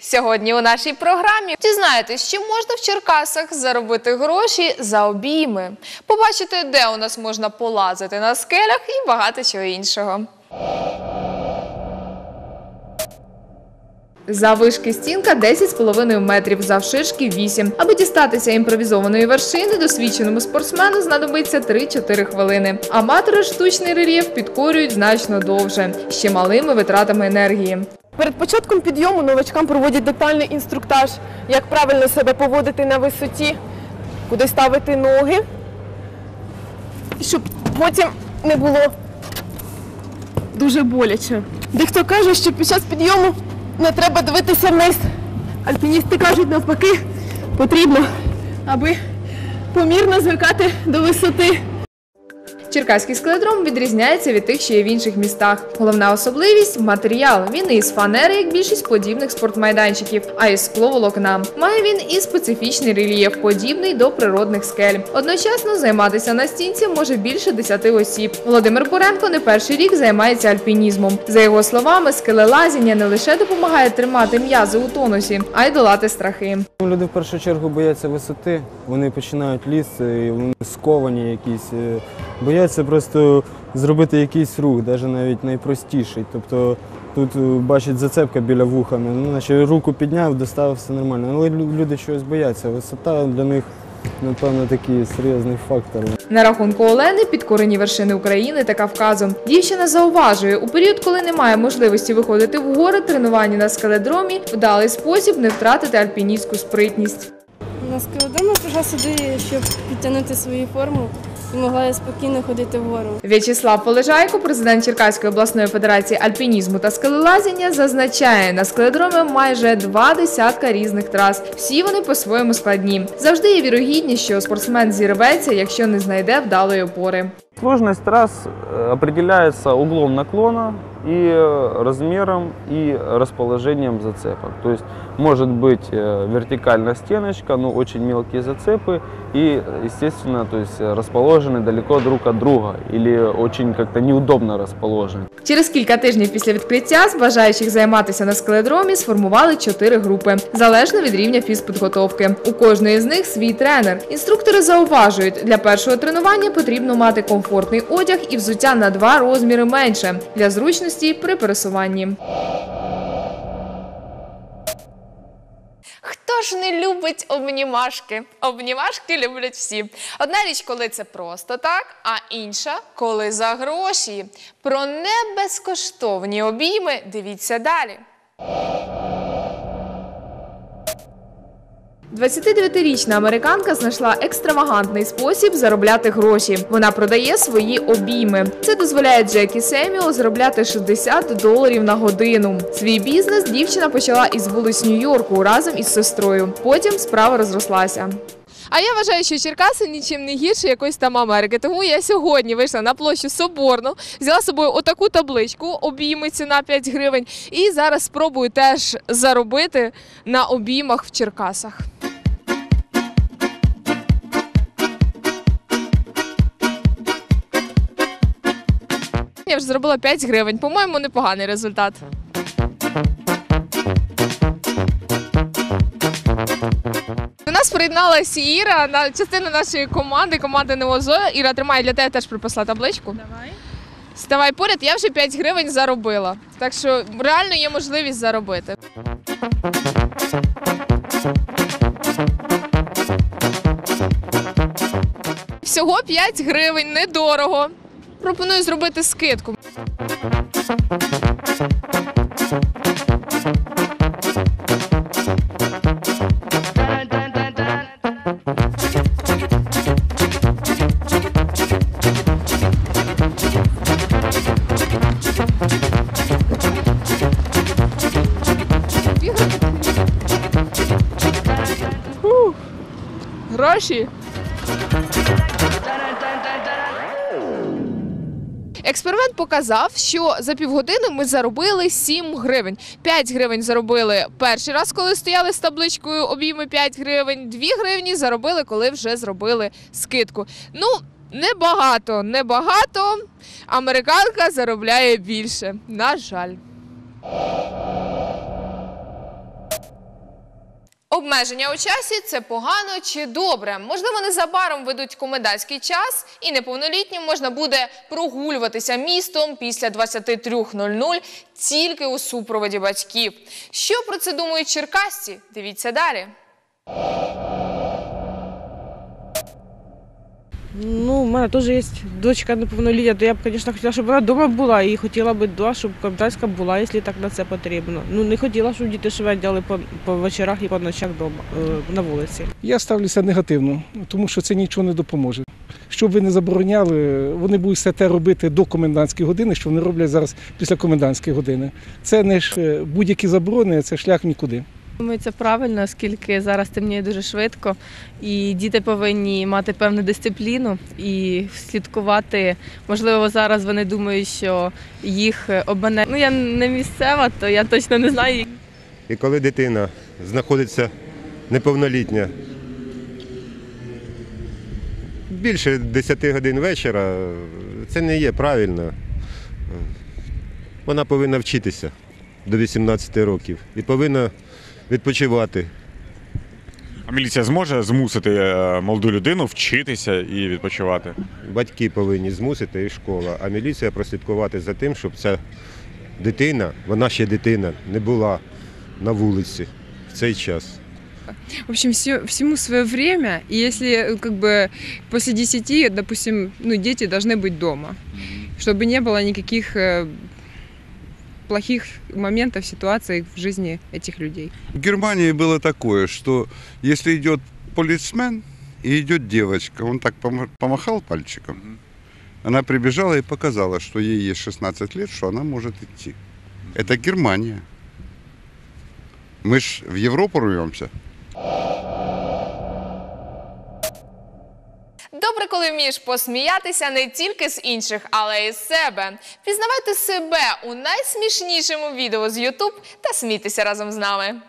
Сьогодні у нашій програмі дізнаєтесь, чи можна в Черкасах заробити гроші за обійми, побачите, де у нас можна полазити на скелях і багато чого іншого. Заввишки стінка 10,5 метрів, завширшки 8. Аби дістатися імпровізованої вершини, досвідченому спортсмену знадобиться 3-4 хвилини. Аматори штучний рельєф підкорюють значно довше, ще малими витратами енергії. Перед початком підйому новачкам проводять детальний інструктаж, як правильно себе поводити на висоті, куди ставити ноги, щоб потім не було дуже боляче. Дехто каже, що під час підйому не треба дивитися вниз. Альпіністи кажуть, навпаки, потрібно, аби помірно звикати до висоти. Черкаський скеледром відрізняється від тих, що є в інших містах. Головна особливість матеріал. Він із фанери, як більшість подібних спортмайданчиків, а із скловолокна. Має він і специфічний рельєф, подібний до природних скель. Одночасно займатися на стінці може більше 10 осіб. Володимир Буренко не перший рік займається альпінізмом. За його словами, скелелазіння не лише допомагає тримати м'язи у тонусі, а й долати страхи. Люди в першу чергу бояться висоти, вони починають лізти, вони сковані якісь, е, бояться просто зробити якийсь рух, навіть навіть найпростіший. Тобто тут е, бачить зацепка біля вуха, ну, наче руку підняв, достав, все нормально. Але люди чогось бояться. Висота для них, напевно, такий серйозний фактор. На рахунку Олени підкорені вершини України та Кавказу. Дівчина зауважує, у період, коли немає можливості виходити в гори, тренування на скеледромі вдалий спосіб не втратити альпіністську спритність. На скелодому прийшла сюди, щоб підтягнути свою форму і могла я спокійно ходити вгору. В'ячеслав Полежайко, президент Черкаської обласної федерації альпінізму та скелелазіння, зазначає, на скеледромі майже два десятка різних трас. Всі вони по-своєму складні. Завжди є вірогідність, що спортсмен зірветься, якщо не знайде вдалої опори. Сложность трасс э, определяется углом наклона и э, размером и расположением зацепок. То есть может быть э, вертикальная стеночка, но очень мелкие зацепы и, естественно, то есть э, расположены далеко друг от друга или очень как-то неудобно расположены. Через кілька тижнів після відкриття з бажаючих займатися на скеледромі сформували чотири групи, залежно від рівня фізпідготовки. У кожної з них свій тренер. Інструктори зауважують, для першого тренування потрібно мати комфортний одяг і взуття на два розміри менше для зручності при пересуванні. Ж не любить обнімашки? Обнімашки люблять всі. Одна річ, коли це просто так, а інша, коли за гроші. Про небезкоштовні обійми дивіться далі. 29-річна американка знайшла екстравагантний спосіб заробляти гроші. Вона продає свої обійми. Це дозволяє Джекі Семіо заробляти 60 доларів на годину. Свій бізнес дівчина почала із вулиць Нью-Йорку разом із сестрою. Потім справа розрослася. А я вважаю, що Черкаси нічим не гірше якоїсь там Америки. Тому я сьогодні вийшла на площу Соборну, взяла з собою отаку табличку, обійми ціна 5 гривень, і зараз спробую теж заробити на обіймах в Черкасах. Я вже зробила 5 гривень. По-моєму, непоганий результат. До нас приєдналася Іра на частину нашої команди, команди Неозоя. Іра, тримай для тебе теж приписала табличку. Давай. Ставай поряд, я вже 5 гривень заробила. Так що реально є можливість заробити. Всього 5 гривень, недорого. Пропоную зробити скидку. Фух. Гроші. Експеримент показав, що за півгодини ми заробили 7 гривень. 5 гривень заробили перший раз, коли стояли з табличкою обійми 5 гривень. 2 гривні заробили, коли вже зробили скидку. Ну, небагато, небагато. Американка заробляє більше. На жаль. Обмеження у часі це погано чи добре. Можливо, незабаром ведуть комендантський час, і неповнолітнім можна буде прогулюватися містом після 23.00 тільки у супроводі батьків. Що про це думають черкасці? Дивіться далі. Ну, у мене теж є дочка неповнолітня, то я б, звісно, хотіла, щоб вона вдома була і хотіла б да, щоб комендантська була, якщо так на це потрібно. Ну, не хотіла, щоб діти швендяли по, по вечорах і по ночах вдома, е, на вулиці. Я ставлюся негативно, тому що це нічого не допоможе. Що б ви не забороняли, вони будуть все те робити до комендантської години, що вони роблять зараз після комендантської години. Це не ж е, будь-які заборони, це шлях нікуди. Думаю, це правильно, оскільки зараз темніє дуже швидко, і діти повинні мати певну дисципліну і слідкувати. Можливо, зараз вони думають, що їх обмане. Ну я не місцева, то я точно не знаю. І коли дитина знаходиться неповнолітня більше 10 годин вечора, це не є правильно. Вона повинна вчитися до 18 років і повинна відпочивати. А міліція зможе змусити е, молоду людину вчитися і відпочивати? Батьки повинні змусити і школа, а міліція прослідкувати за тим, щоб ця дитина, вона ще дитина, не була на вулиці в цей час. В общем, все, всему свое время, и если э, как бы после 10, допустим, ну, дети должны быть дома, чтобы не было никаких э, плохих моментов, ситуаций в жизни этих людей. В Германии было такое, что если идет полисмен и идет девочка, он так пома- помахал пальчиком, она прибежала и показала, что ей есть 16 лет, что она может идти. Это Германия. Мы ж в Европу рвемся. Добре, коли вмієш посміятися не тільки з інших, але й з себе. Пізнавайте себе у найсмішнішому відео з YouTube та смійтеся разом з нами.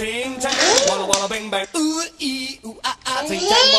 Ting tang, walla walla bang bang. Ooh ee, ooh ah ah, ting tang,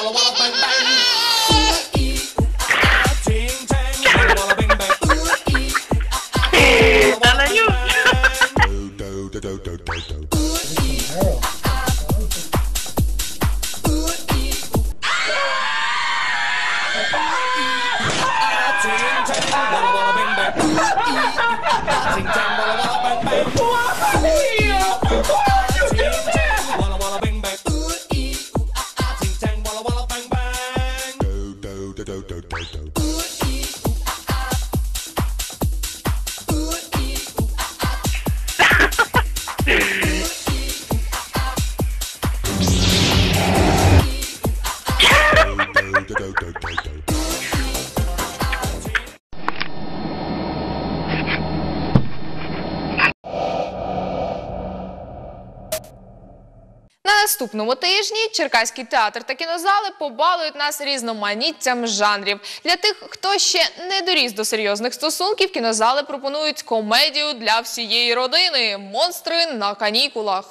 наступному тижні Черкаський театр та кінозали побалують нас різноманіттям жанрів. Для тих, хто ще не доріс до серйозних стосунків, кінозали пропонують комедію для всієї родини Монстри на канікулах.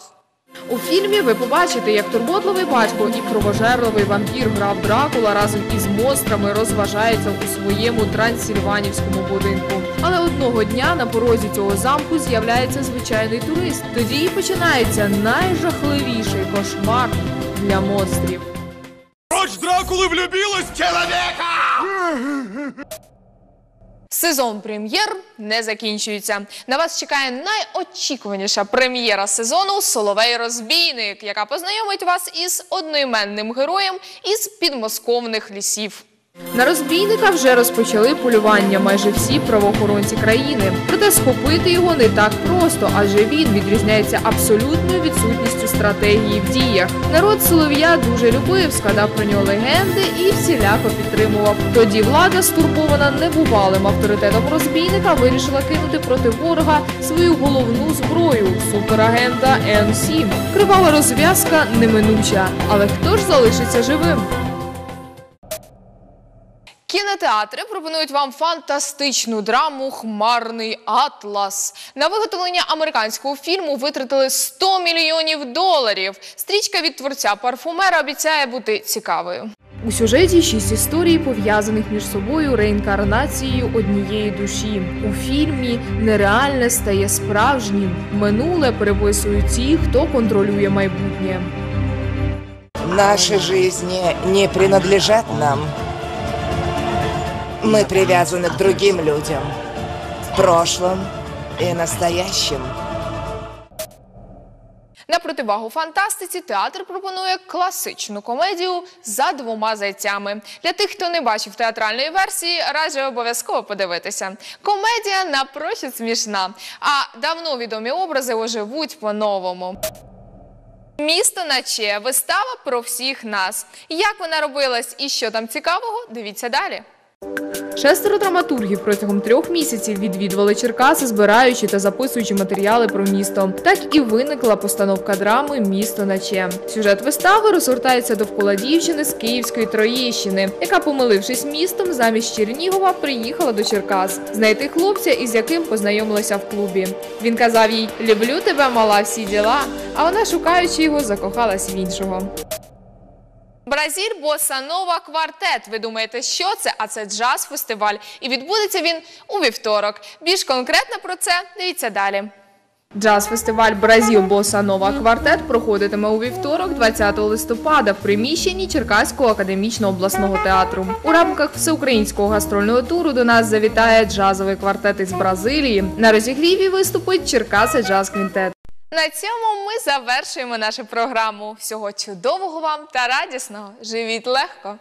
У фільмі ви побачите, як турботливий батько і кровожерливий вампір грав Дракула разом із монстрами розважається у своєму трансильванівському будинку. Одного дня на порозі цього замку з'являється звичайний турист. Тоді і починається найжахливіший кошмар для монстрів. Дочь Дракулы влюбилась в человека! Сезон прем'єр не закінчується. На вас чекає найочікуваніша прем'єра сезону Соловей Розбійник, яка познайомить вас із одноіменним героєм із підмосковних лісів. На розбійника вже розпочали полювання майже всі правоохоронці країни. Проте схопити його не так просто, адже він відрізняється абсолютною відсутністю стратегії в діях. Народ Солов'я дуже любив, складав про нього легенди і всіляко підтримував. Тоді влада, стурбована небувалим авторитетом розбійника, вирішила кинути проти ворога свою головну зброю суперагента М7. Кривава розв'язка неминуча. Але хто ж залишиться живим? Кінотеатри пропонують вам фантастичну драму Хмарний атлас. На виготовлення американського фільму витратили 100 мільйонів доларів. Стрічка від творця парфумера обіцяє бути цікавою. У сюжеті шість історій, пов'язаних між собою реінкарнацією однієї душі. У фільмі нереальне стає справжнім. Минуле переписують ті, хто контролює майбутнє. Наши жизни не принадлежат нам. Мы привязаны к другим людям. В прошлом и настоящем. На противагу фантастиці театр пропонує класичну комедію за двома зайцями. Для тих, хто не бачив театральної версії, раджу обов'язково подивитися. Комедія напрочуд смішна, а давно відомі образи оживуть по-новому. Місто наче вистава про всіх нас. Як вона робилась і що там цікавого, дивіться далі. Шестеро драматургів протягом трьох місяців відвідували Черкаси, збираючи та записуючи матеріали про місто. Так і виникла постановка драми Місто наче. Сюжет вистави розгортається довкола дівчини з Київської Троєщини, яка, помилившись містом, замість Чернігова приїхала до Черкас знайти хлопця, із яким познайомилася в клубі. Він казав їй Люблю тебе, мала, всі діла. А вона, шукаючи його, закохалась в іншого. Бразіль Боса Нова квартет. Ви думаєте, що це? А це джаз-фестиваль. І відбудеться він у вівторок. Більш конкретно про це дивіться далі. Джаз-фестиваль Бразіл Боса Нова квартет проходитиме у вівторок, 20 листопада, в приміщенні Черкаського академічного обласного театру. У рамках всеукраїнського гастрольного туру до нас завітає джазовий квартет із Бразилії. На розігріві виступить Черкаси Джаз Квінтет. На цьому ми завершуємо нашу програму. Всього чудового вам та радісного. Живіть легко!